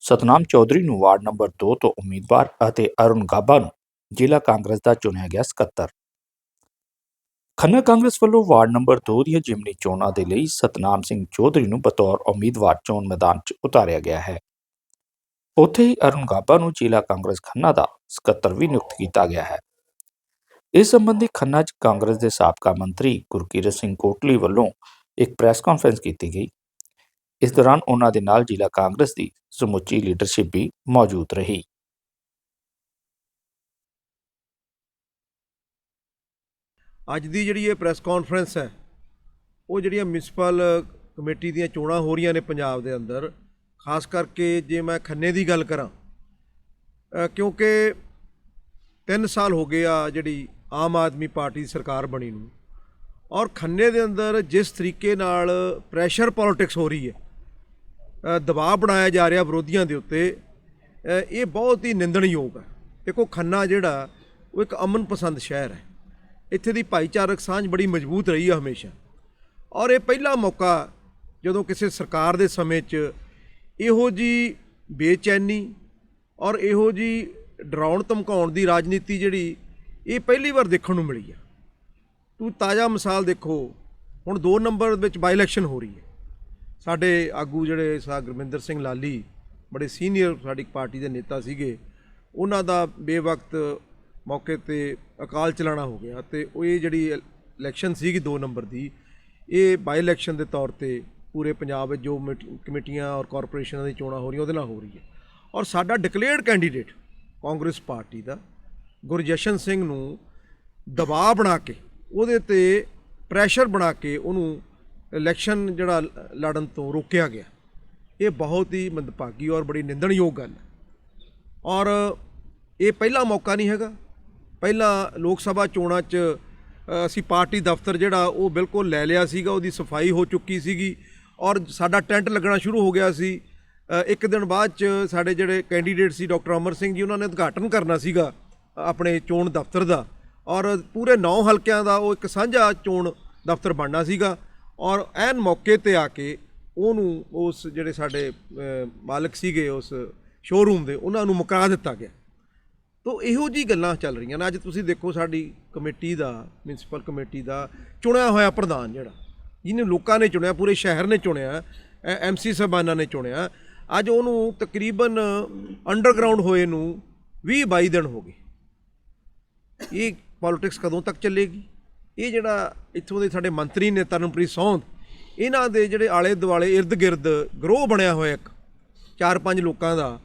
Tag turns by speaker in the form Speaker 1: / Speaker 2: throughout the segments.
Speaker 1: ਸਤਨਾਮ ਚੌਧਰੀ ਨੂੰ ward number 2 ਤੋਂ ਉਮੀਦਵਾਰ ਅਤੇ ਅਰੁਣ ਗਾਬਾ ਨੂੰ ਜ਼ਿਲ੍ਹਾ ਕਾਂਗਰਸ ਦਾ ਚੁਣਿਆ ਗਿਆ ਸਕੱਤਰ। ਖੰਨਾ ਕਾਂਗਰਸ ਵੱਲੋਂ ਵਾਰਡ ਨੰਬਰ 2 ਦੀਆਂ ਜਿਮਨੀ ਚੋਣਾਂ ਦੇ ਲਈ ਸਤਨਾਮ ਸਿੰਘ ਚੌਧਰੀ ਨੂੰ ਬਤੌਰ ਉਮੀਦਵਾਰ ਚੋਣ ਮੈਦਾਨ 'ਚ ਉਤਾਰਿਆ ਗਿਆ ਹੈ। ਉੱਥੇ ਹੀ ਅਰੁਣ ਗਾਬਾ ਨੂੰ ਜ਼ਿਲ੍ਹਾ ਕਾਂਗਰਸ ਖੰਨਾ ਦਾ ਸਕੱਤਰ ਵੀ ਨਿਯੁਕਤ ਕੀਤਾ ਗਿਆ ਹੈ। ਇਸ ਸੰਬੰਧੀ ਖੰਨਾ 'ਚ ਕਾਂਗਰਸ ਦੇ ਸਾਬਕਾ ਮੰਤਰੀ ਗੁਰਕੀਰਤ ਸਿੰਘ ਕੋਟਲੀ ਵੱਲੋਂ ਇੱਕ ਪ੍ਰੈਸ ਕਾਨਫਰੰਸ ਕੀਤੀ ਗਈ। ਇਸ ਦੌਰਾਨ ਉਹਨਾਂ ਦੇ ਨਾਲ ਜ਼ਿਲ੍ਹਾ ਕਾਂਗਰਸ ਦੀ ਸਮੁੱਚੀ ਲੀਡਰਸ਼ਿਪ ਵੀ ਮੌਜੂਦ ਰਹੀ।
Speaker 2: ਅੱਜ ਦੀ ਜਿਹੜੀ ਇਹ ਪ੍ਰੈਸ ਕਾਨਫਰੰਸ ਹੈ, ਉਹ ਜਿਹੜੀਆਂ ਮਿਊਨਿਸਪਲ ਕਮੇਟੀ ਦੀਆਂ ਚੋਣਾਂ ਹੋ ਰਹੀਆਂ ਨੇ ਪੰਜਾਬ ਦੇ ਅੰਦਰ, ਖਾਸ ਕਰਕੇ ਜੇ ਮੈਂ ਖੰਨੇ ਦੀ ਗੱਲ ਕਰਾਂ ਕਿਉਂਕਿ 3 ਸਾਲ ਹੋ ਗਏ ਆ ਜਿਹੜੀ ਆਮ ਆਦਮੀ ਪਾਰਟੀ ਦੀ ਸਰਕਾਰ ਬਣੀ ਨੂੰ, ਔਰ ਖੰਨੇ ਦੇ ਅੰਦਰ ਜਿਸ ਤਰੀਕੇ ਨਾਲ ਪ੍ਰੈਸ਼ਰ ਪੋਲਿਟਿਕਸ ਹੋ ਰਹੀ ਹੈ ਦਬਾਅ ਬਣਾਇਆ ਜਾ ਰਿਹਾ ਵਿਰੋਧੀਆਂ ਦੇ ਉੱਤੇ ਇਹ ਬਹੁਤ ਹੀ ਨਿੰਦਣਯੋਗ ਹੈ। ਦੇਖੋ, ਖੰਨਾ ਜਿਹੜਾ, ਉਹ ਇੱਕ ਅਮਨ ਪਸੰਦ ਸ਼ਹਿਰ ਹੈ। ਇੱਥੇ ਦੀ ਭਾਈਚਾਰਕ ਸਾਂਝ ਬੜੀ ਮਜ਼ਬੂਤ ਰਹੀ ਹੈ ਹਮੇਸ਼ਾ। ਔਰ ਇਹ ਪਹਿਲਾ ਮੌਕਾ ਜਦੋਂ ਕਿਸੇ ਸਰਕਾਰ ਦੇ ਸਮੇਂ 'ਚ ਇਹੋ ਜੀ ਬੇਚੈਨੀ ਔਰ ਇਹੋ ਜੀ ਡਰਾਉਣ ਧਮਕਾਉਣ ਦੀ ਰਾਜਨੀਤੀ ਜਿਹੜੀ, ਇਹ ਪਹਿਲੀ ਵਾਰ ਦੇਖਣ ਨੂੰ ਮਿਲੀ ਆ। ਤੂੰ ਤਾਜ਼ਾ ਮਿਸਾਲ ਦੇਖੋ, ਹੁਣ 2 ਨੰਬਰ ਵਿੱਚ ਬਾਈ ਇਲੈਕਸ਼ਨ ਹੋ ਰਹੀ ਹੈ। ਸਾਡੇ ਆਗੂ ਜਿਹੜੇ ਸਾ ਗੁਰਮਿੰਦਰ ਸਿੰਘ ਲਾਲੀ, ਬੜੇ ਸੀਨੀਅਰ ਸਾਡੀ ਪਾਰਟੀ ਦੇ ਨੇਤਾ ਸੀਗੇ, ਉਹਨਾਂ ਦਾ ਬੇਵਕਤ ਮੌਕੇ ਤੇ ਅਕਾਲ ਚਲਾਣਾ ਹੋ ਗਿਆ ਤੇ ਉਹ ਇਹ ਜਿਹੜੀ ਇਲੈਕਸ਼ਨ ਸੀਗੀ 2 ਨੰਬਰ ਦੀ, ਇਹ ਬਾਈ ਇਲੈਕਸ਼ਨ ਦੇ ਤੌਰ ਤੇ ਪੂਰੇ ਪੰਜਾਬ ਵਿੱਚ ਜੋ ਮੀਟ- ਕਮੇਟੀਆਂ ਔਰ ਕਾਰਪੋਰੇਸ਼ਨਾਂ ਦੀ ਚੋਣਾਂ ਹੋ ਰਹੀਆਂ, ਉਹਦੇ ਨਾਲ ਹੋ ਰਹੀ ਹੈ। ਔਰ ਸਾਡਾ ਡਿਕਲੇਅਰਡ ਕੈਂਡੀਡੇਟ ਕਾਂਗਰਸ ਪਾਰਟੀ ਦਾ ਗੁਰਜਸ਼ਨ ਸਿੰਘ ਨੂੰ ਦਬਾਅ ਬਣਾ ਕੇ, ਉਹਦੇ ਤੇ ਪ੍ਰੈਸ਼ਰ ਬਣਾ ਕੇ ਉਹਨੂੰ ਇਲੈਕਸ਼ਨ ਜਿਹੜਾ ਲ- ਲੜਨ ਤੋਂ ਰੋਕਿਆ ਗਿਆ। ਇਹ ਬਹੁਤ ਹੀ ਮੰਦਭਾਗੀ ਔਰ ਬੜੀ ਨਿੰਦਣਯੋਗ ਗੱਲ ਹੈ। ਔਰ ਇਹ ਪਹਿਲਾ ਮੌਕਾ ਨਹੀਂ ਹੈਗਾ। ਪਹਿਲਾਂ ਲੋਕ ਸਭਾ ਚੋਣਾਂ 'ਚ ਅਸੀਂ ਪਾਰਟੀ ਦਫ਼ਤਰ ਜਿਹੜਾ ਉਹ ਬਿਲਕੁਲ ਲੈ ਲਿਆ ਸੀਗਾ, ਉਹਦੀ ਸਫ਼ਾਈ ਹੋ ਚੁੱਕੀ ਸੀਗੀ ਔਰ ਸਾਡਾ ਟੈਂਟ ਲੱਗਣਾ ਸ਼ੁਰੂ ਹੋ ਗਿਆ ਸੀ। ਇੱਕ ਦਿਨ ਬਾਅਦ 'ਚ ਸਾਡੇ ਜਿਹੜੇ ਕੈਂਡੀਡੇਟ ਸੀ ਡਾਕਟਰ ਅਮਰ ਸਿੰਘ ਜੀ, ਉਹਨਾਂ ਨੇ ਉਦਘਾਟਨ ਕਰਨਾ ਸੀਗਾ ਆਪਣੇ ਚੋਣ ਦਫ਼ਤਰ ਦਾ। ਔਰ ਪੂਰੇ 9 ਹਲਕਿਆਂ ਦਾ ਉਹ ਇੱਕ ਸਾਂਝਾ ਚੋਣ ਦਫ਼ਤਰ ਬਣਨਾ ਸੀਗਾ। ਔਰ ਐਨ ਮੌਕੇ ਤੇ ਆ ਕੇ ਉਹਨੂੰ ਉਸ ਜਿਹੜੇ ਸਾਡੇ ਮਾਲਕ ਸੀਗੇ ਉਸ ਸ਼ੋਰੂਮ ਦੇ, ਉਹਨਾਂ ਨੂੰ ਮੁਕਾ ਦਿੱਤਾ ਗਿਆ। ਤੋ ਇਹੋ ਜੀ ਗੱਲਾਂ ਚੱਲ ਰਹੀਆਂ ਨੇ। ਅੱਜ ਤੁਸੀਂ ਦੇਖੋ ਸਾਡੀ ਕਮੇਟੀ ਦਾ ਮਿਊਨਿਸਪਲ ਕਮੇਟੀ ਦਾ ਚੁਣਿਆ ਹੋਇਆ ਪ੍ਰਧਾਨ ਜਿਹੜਾ, ਜਿਹਨੂੰ ਲੋਕਾਂ ਨੇ ਚੁਣਿਆ, ਪੂਰੇ ਸ਼ਹਿਰ ਨੇ ਚੁਣਿਆ ਐਮਸੀ ਸਾਹਿਬਾਨਾਂ ਨੇ ਚੁਣਿਆ। ਅੱਜ ਉਹਨੂੰ ਤਕਰੀਬਨ ਅੰਡਰਗਰਾਉਂਡ ਹੋਏ ਨੂੰ 20 22 ਦਿਨ ਹੋ ਗਏ। ਇਹ ਪੋਲਿਟਿਕਸ ਕਦੋਂ ਤੱਕ ਚੱਲੇਗੀ? ਇਹ ਜਿਹੜਾ ਇੱਥੋਂ ਦੇ ਸਾਡੇ ਮੰਤਰੀ ਨੇ ਤਰਨਪ੍ਰੀਤ ਸੌਂਦ, ਇਹਨਾਂ ਦੇ ਜਿਹੜੇ ਆਲੇ ਦੁਆਲੇ ਇਰਦ ਗਿਰਦ ਗਰੋਹ ਬਣਿਆ ਹੋਇਆ ਇੱਕ, ਚਾਰ ਪੰਜ ਲੋਕਾਂ ਦਾ,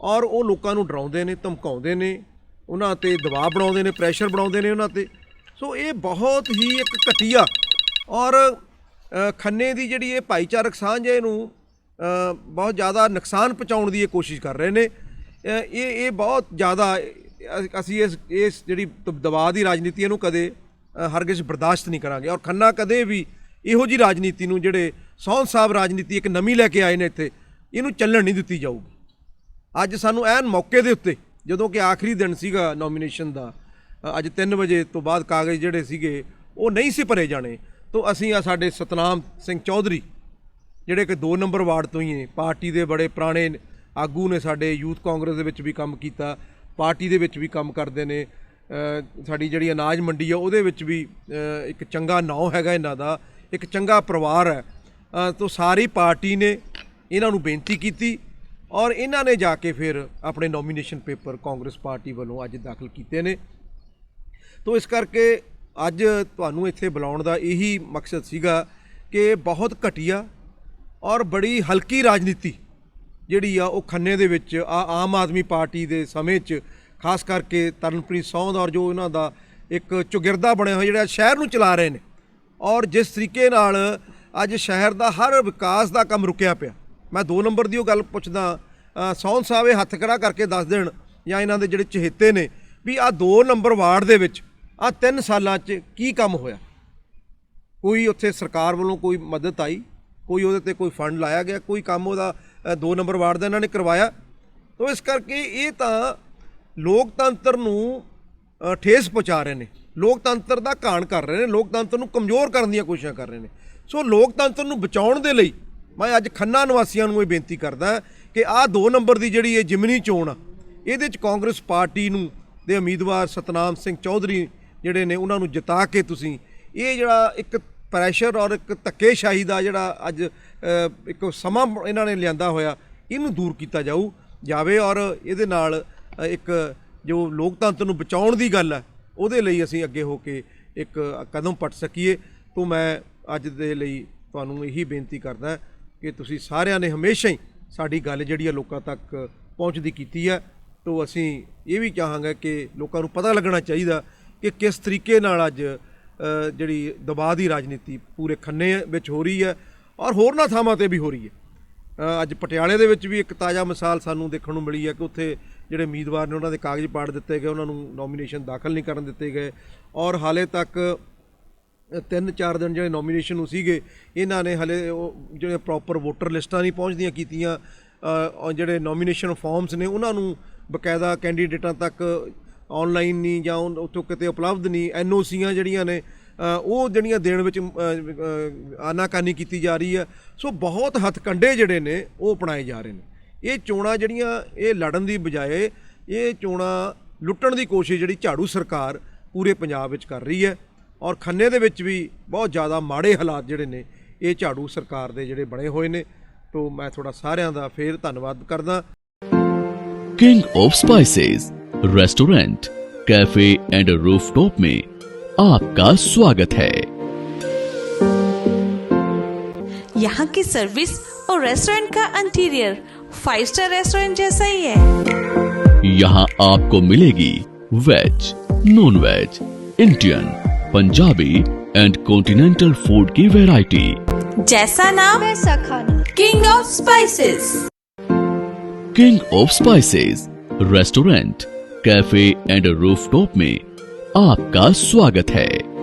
Speaker 2: ਔਰ ਉਹ ਲੋਕਾਂ ਨੂੰ ਡਰਾਉਂਦੇ ਨੇ, ਧਮਕਾਉਂਦੇ ਨੇ, ਉਹਨਾਂ ਤੇ ਦਬਾਅ ਬਣਾਉਂਦੇ ਨੇ ਪ੍ਰੈਸ਼ਰ ਬਣਾਉਂਦੇ ਨੇ ਉਹਨਾਂ ਤੇ। ਸੋ ਇਹ ਬਹੁਤ ਹੀ ਇੱਕ ਘਟੀਆ ਔਰ ਖੰਨੇ ਦੀ ਜਿਹੜੀ ਇਹ ਭਾਈਚਾਰਕ ਸਾਂਝ ਹੈ ਇਹਨੂੰ ਬਹੁਤ ਜ਼ਿਆਦਾ ਨੁਕਸਾਨ ਪਹੁੰਚਾਉਣ ਦੀ ਇਹ ਕੋਸ਼ਿਸ਼ ਕਰ ਰਹੇ ਨੇ। ਇਹ ਇਹ ਬਹੁਤ ਜ਼ਿਆਦਾ ਅਸੀਂ ਇਸ ਇਸ ਜਿਹੜੀ ਦਬਾਅ ਦੀ ਰਾਜਨੀਤੀ ਇਹਨੂੰ ਕਦੇ ਹਰਗਿਜ਼ ਬਰਦਾਸ਼ਤ ਨਹੀਂ ਕਰਾਂਗੇ। ਔਰ ਖੰਨਾ ਕਦੇ ਵੀ ਇਹੋ ਜੀ ਰਾਜਨੀਤੀ ਨੂੰ ਜਿਹੜੇ ਸੌਂਦ ਸਾਹਿਬ ਰਾਜਨੀਤੀ ਇੱਕ ਨਵੀਂ ਲੈ ਕੇ ਆਏ ਨੇ ਇੱਥੇ, ਇਹਨੂੰ ਚੱਲਣ ਨਹੀਂ ਦਿੱਤੀ ਜਾਊਗੀ। ਅੱਜ ਸਾਨੂੰ ਐਨ ਮੌਕੇ ਦੇ ਉੱਤੇ, ਜਦੋਂ ਕਿ ਆਖਰੀ ਦਿਨ ਸੀਗਾ ਨੋਮੀਨੇਸ਼ਨ ਦਾ ਅੱਜ 3 ਵਜੇ ਤੋਂ ਬਾਅਦ ਕਾਗਜ਼ ਜਿਹੜੇ ਸੀਗੇ, ਉਹ ਨਹੀਂ ਸੀ ਭਰੇ ਜਾਣੇ। ਤੋਂ ਅਸੀਂ ਆ ਸਾਡੇ ਸਤਨਾਮ ਸਿੰਘ ਚੌਧਰੀ, ਜਿਹੜੇ ਕਿ 2 ਨੰਬਰ ਵਾਰਡ ਤੋਂ ਹੀ ਨੇ, ਪਾਰਟੀ ਦੇ ਬੜੇ ਪੁਰਾਣੇ ਆਗੂ ਨੇ ਸਾਡੇ, ਯੂਥ ਕਾਂਗਰਸ ਦੇ ਵਿੱਚ ਵੀ ਕੰਮ ਕੀਤਾ, ਪਾਰਟੀ ਦੇ ਵਿੱਚ ਵੀ ਕੰਮ ਕਰਦੇ ਨੇ। ਸਾਡੀ ਜਿਹੜੀ ਅਨਾਜ ਮੰਡੀ ਆ ਉਹਦੇ ਵਿੱਚ ਵੀ ਇੱਕ ਚੰਗਾ ਨਾਂ ਹੈਗਾ ਇਹਨਾਂ ਦਾ ਇੱਕ ਚੰਗਾ ਪਰਿਵਾਰ ਹੈ। ਅ, ਤੋਂ ਸਾਰੀ ਪਾਰਟੀ ਨੇ ਇਹਨਾਂ ਨੂੰ ਬੇਨਤੀ ਕੀਤੀ ਔਰ ਇਹਨਾਂ ਨੇ ਜਾ ਕੇ ਫਿਰ ਆਪਣੇ ਨੋਮੀਨੇਸ਼ਨ ਪੇਪਰ ਕਾਂਗਰਸ ਪਾਰਟੀ ਵੱਲੋਂ ਅੱਜ ਦਾਖਲ ਕੀਤੇ ਨੇ। ਤੋ ਇਸ ਕਰਕੇ ਅੱਜ ਤੁਹਾਨੂੰ ਇੱਥੇ ਬੁਲਾਉਣ ਦਾ ਇਹੀ ਮਕਸਦ ਸੀਗਾ ਕਿ ਬਹੁਤ ਘਟੀਆ ਔਰ ਬੜੀ ਹਲਕੀ ਰਾਜਨੀਤੀ ਜਿਹੜੀ ਆ ਉਹ ਖੰਨੇ ਦੇ ਵਿੱਚ ਆ ਆਮ ਆਦਮੀ ਪਾਰਟੀ ਦੇ ਸਮੇਂ 'ਚ ਖਾਸ ਕਰਕੇ ਤਰਨਪ੍ਰੀਤ ਸੌਂਦ ਔਰ ਜੋ ਇਹਨਾਂ ਦਾ ਇੱਕ ਚੁਗਿਰਦਾ ਬਣਿਆ ਹੋਇਆ ਜਿਹੜਾ ਸ਼ਹਿਰ ਨੂੰ ਚਲਾ ਰਹੇ ਨੇ। ਔਰ ਜਿਸ ਤਰੀਕੇ ਨਾਲ ਅੱਜ ਸ਼ਹਿਰ ਦਾ ਹਰ ਵਿਕਾਸ ਦਾ ਕੰਮ ਰੁਕਿਆ ਪਿਆ। ਮੈਂ 2 ਨੰਬਰ ਦੀ ਉਹ ਗੱਲ ਪੁੱਛਦਾ ਅ, ਸੌਂਦ ਸਾਹਿਬ ਇਹ ਹੱਥ ਖੜਾ ਕਰਕੇ ਦੱਸ ਦੇਣ ਜਾਂ ਇਹਨਾਂ ਦੇ ਜਿਹੜੇ ਚਹੇਤੇ ਨੇ ਵੀ ਆ 2 ਨੰਬਰ ਵਾਰਡ ਦੇ ਵਿੱਚ ਆ 3 ਸਾਲਾਂ 'ਚ ਕੀ ਕੰਮ ਹੋਇਆ? ਕੋਈ ਉੱਥੇ ਸਰਕਾਰ ਵੱਲੋਂ ਕੋਈ ਮਦਦ ਆਈ? ਕੋਈ ਉਹਦੇ ਤੇ ਕੋਈ ਫੰਡ ਲਾਇਆ ਗਿਆ? ਕੋਈ ਕੰਮ ਉਹਦਾ 2 ਨੰਬਰ ਵਾਰਡ ਦਾ ਇਹਨਾਂ ਨੇ ਕਰਵਾਇਆ? ਤੋ ਇਸ ਕਰਕੇ ਇਹ ਤਾਂ ਲੋਕਤੰਤਰ ਨੂੰ ਠੇਸ ਪਹੁੰਚਾ ਰਹੇ ਨੇ। ਲੋਕਤੰਤਰ ਦਾ ਘਾਣ ਕਰ ਰਹੇ ਨੇ, ਲੋਕਤੰਤਰ ਨੂੰ ਕਮਜ਼ੋਰ ਕਰਨ ਦੀਆਂ ਕੋਸ਼ਿਸ਼ਾਂ ਕਰ ਰਹੇ ਨੇ। ਸੋ ਲੋਕਤੰਤਰ ਨੂੰ ਬਚਾਉਣ ਦੇ ਲਈ ਮੈਂ ਅੱਜ ਖੰਨਾ ਨਿਵਾਸੀਆਂ ਨੂੰ ਇਹ ਬੇਨਤੀ ਕਰਦਾ ਕਿ ਆਹ 2 ਨੰਬਰ ਦੀ ਜਿਹੜੀ ਇਹ ਜਿਮਨੀ ਚੋਣ ਆ, ਇਹਦੇ ਚ ਕਾਂਗਰਸ ਪਾਰਟੀ ਨੂੰ ਦੇ ਉਮੀਦਵਾਰ ਸਤਨਾਮ ਸਿੰਘ ਚੌਧਰੀ ਜਿਹੜੇ ਨੇ, ਉਹਨਾਂ ਨੂੰ ਜਿਤਾ ਕੇ ਤੁਸੀਂ ਇਹ ਜਿਹੜਾ ਇੱਕ ਪ੍ਰੈਸ਼ਰ ਔਰ ਇੱਕ ਧੱਕੇਸ਼ਾਹੀ ਦਾ ਜਿਹੜਾ ਅੱਜ ਇੱਕ ਸਮਾਂ ਇਹਨਾਂ ਨੇ ਲਿਆਂਦਾ ਹੋਇਆ, ਇਹਨੂੰ ਦੂਰ ਕੀਤਾ ਜਾਊ, ਜਾਵੇ ਔਰ ਇਹਦੇ ਨਾਲ ਇੱਕ ਜੋ ਲੋਕਤੰਤਰ ਨੂੰ ਬਚਾਉਣ ਦੀ ਗੱਲ ਹੈ, ਉਹਦੇ ਲਈ ਅਸੀਂ ਅੱਗੇ ਹੋ ਕੇ ਇੱਕ ਕਦਮ ਪੱਟ ਸਕੀਏ। ਤੋਂ ਮੈਂ ਅੱਜ ਦੇ ਲਈ ਤੁਹਾਨੂੰ ਇਹੀ ਬੇਨਤੀ ਕਰਦਾ ਕਿ ਤੁਸੀਂ ਸਾਰਿਆਂ ਨੇ ਹਮੇਸ਼ਾ ਹੀ ਸਾਡੀ ਗੱਲ ਜਿਹੜੀ ਹੈ ਲੋਕਾਂ ਤੱਕ ਪਹੁੰਚਦੀ ਕੀਤੀ ਹੈ। ਤੋਂ ਅਸੀਂ ਇਹ ਵੀ ਚਾਹਾਂਗੇ ਕਿ ਲੋਕਾਂ ਨੂੰ ਪਤਾ ਲੱਗਣਾ ਚਾਹੀਦਾ ਕਿ ਕਿਸ ਤਰੀਕੇ ਨਾਲ ਅੱਜ ਜਿਹੜੀ ਦਬਾਅ ਦੀ ਰਾਜਨੀਤੀ ਪੂਰੇ ਖੰਨੇ ਵਿੱਚ ਹੋ ਰਹੀ ਹੈ ਔਰ ਹੋਰਨਾਂ ਥਾਵਾਂ ਤੇ ਵੀ ਹੋ ਰਹੀ ਹੈ। ਅੱਜ ਪਟਿਆਲੇ ਦੇ ਵਿੱਚ ਵੀ ਇੱਕ ਤਾਜ਼ਾ ਮਿਸਾਲ ਸਾਨੂੰ ਦੇਖਣ ਨੂੰ ਮਿਲੀ ਹੈ ਕਿ ਉੱਥੇ ਜਿਹੜੇ ਉਮੀਦਵਾਰ ਨੇ ਉਹਨਾਂ ਦੇ ਕਾਗਜ਼ ਪਾੜ ਦਿੱਤੇ ਗਏ, ਉਹਨਾਂ ਨੂੰ ਨੋਮੀਨੇਸ਼ਨ ਦਾਖਲ ਨਹੀਂ ਕਰਨ ਦਿੱਤੇ ਗਏ। ਔਰ ਹਾਲੇ ਤੱਕ ਤਿੰਨ ਚਾਰ ਦਿਨ ਜਿਹੜੇ ਨੋਮੀਨੇਸ਼ਨ ਨੂੰ ਸੀਗੇ, ਇਹਨਾਂ ਨੇ ਹਲੇ ਉਹ ਜਿਹੜੇ ਪ੍ਰੋਪਰ ਵੋਟਰ ਲਿਸਟਾਂ ਨਹੀਂ ਪਹੁੰਚਦੀਆਂ ਕੀਤੀਆਂ। ਜਿਹੜੇ ਨੋਮੀਨੇਸ਼ਨ ਫਾਰਮਸ ਨੇ, ਉਹਨਾਂ ਨੂੰ ਬਕਾਇਦਾ ਕੈਂਡੀਡੇਟਾਂ ਤੱਕ ਆਨਲਾਈਨ ਨਹੀਂ ਜਾਂ ਉੱਥੋਂ ਕਿਤੇ ਉਪਲਬਧ ਨਹੀਂ ਐਨਓਸੀਆਂ ਜਿਹੜੀਆਂ ਨੇ ਉਹ ਜਿਹੜੀਆਂ ਦੇਣ ਵਿੱਚ ਆਨਾਕਾਨੀ ਕੀਤੀ ਜਾ ਰਹੀ ਹੈ। ਸੋ ਬਹੁਤ ਹੱਥਕੰਡੇ ਜਿਹੜੇ ਨੇ, ਉਹ ਅਪਣਾਏ ਜਾ ਰਹੇ ਨੇ। ਇਹ ਚੋਣਾਂ ਜਿਹੜੀਆਂ ਇਹ ਲੜਨ ਦੀ ਬਜਾਏ ਇਹ ਚੋਣਾਂ ਲੁੱਟਣ ਦੀ ਕੋਸ਼ਿਸ਼ ਜਿਹੜੀ ਝਾੜੂ ਸਰਕਾਰ ਪੂਰੇ ਪੰਜਾਬ ਵਿੱਚ ਕਰ ਰਹੀ ਹੈ ਔਰ ਖੰਨੇ ਦੇ ਵਿੱਚ ਵੀ ਬਹੁਤ ਜ਼ਿਆਦਾ ਮਾੜੇ ਹਾਲਾਤ ਜਿਹੜੇ ਨੇ ਇਹ ਝਾੜੂ ਸਰਕਾਰ ਦੇ ਜਿਹੜੇ ਬਣੇ ਹੋਏ ਨੇ ਤੋਂ ਮੈਂ ਥੋੜਾ ਸਾਰਿਆਂ ਦਾ ਫੇਰ ਧੰਨਵਾਦ ਕਰਦਾ
Speaker 3: King of Spices restaurant cafe and rooftop में आपका स्वागत है
Speaker 4: यहाँ की सर्विस और रेस्टोरेंट का इंटीरियर फाइव स्टार रेस्टोरेंट जैसा ही है।
Speaker 3: यहाँ आपको मिलेगी veg non veg Indian Punjabi and continental food की वैरायटी
Speaker 4: जैसा नाम
Speaker 5: वैसा खाना।
Speaker 4: King of spices
Speaker 3: king of spices restaurant cafe and rooftop में आपका स्वागत है।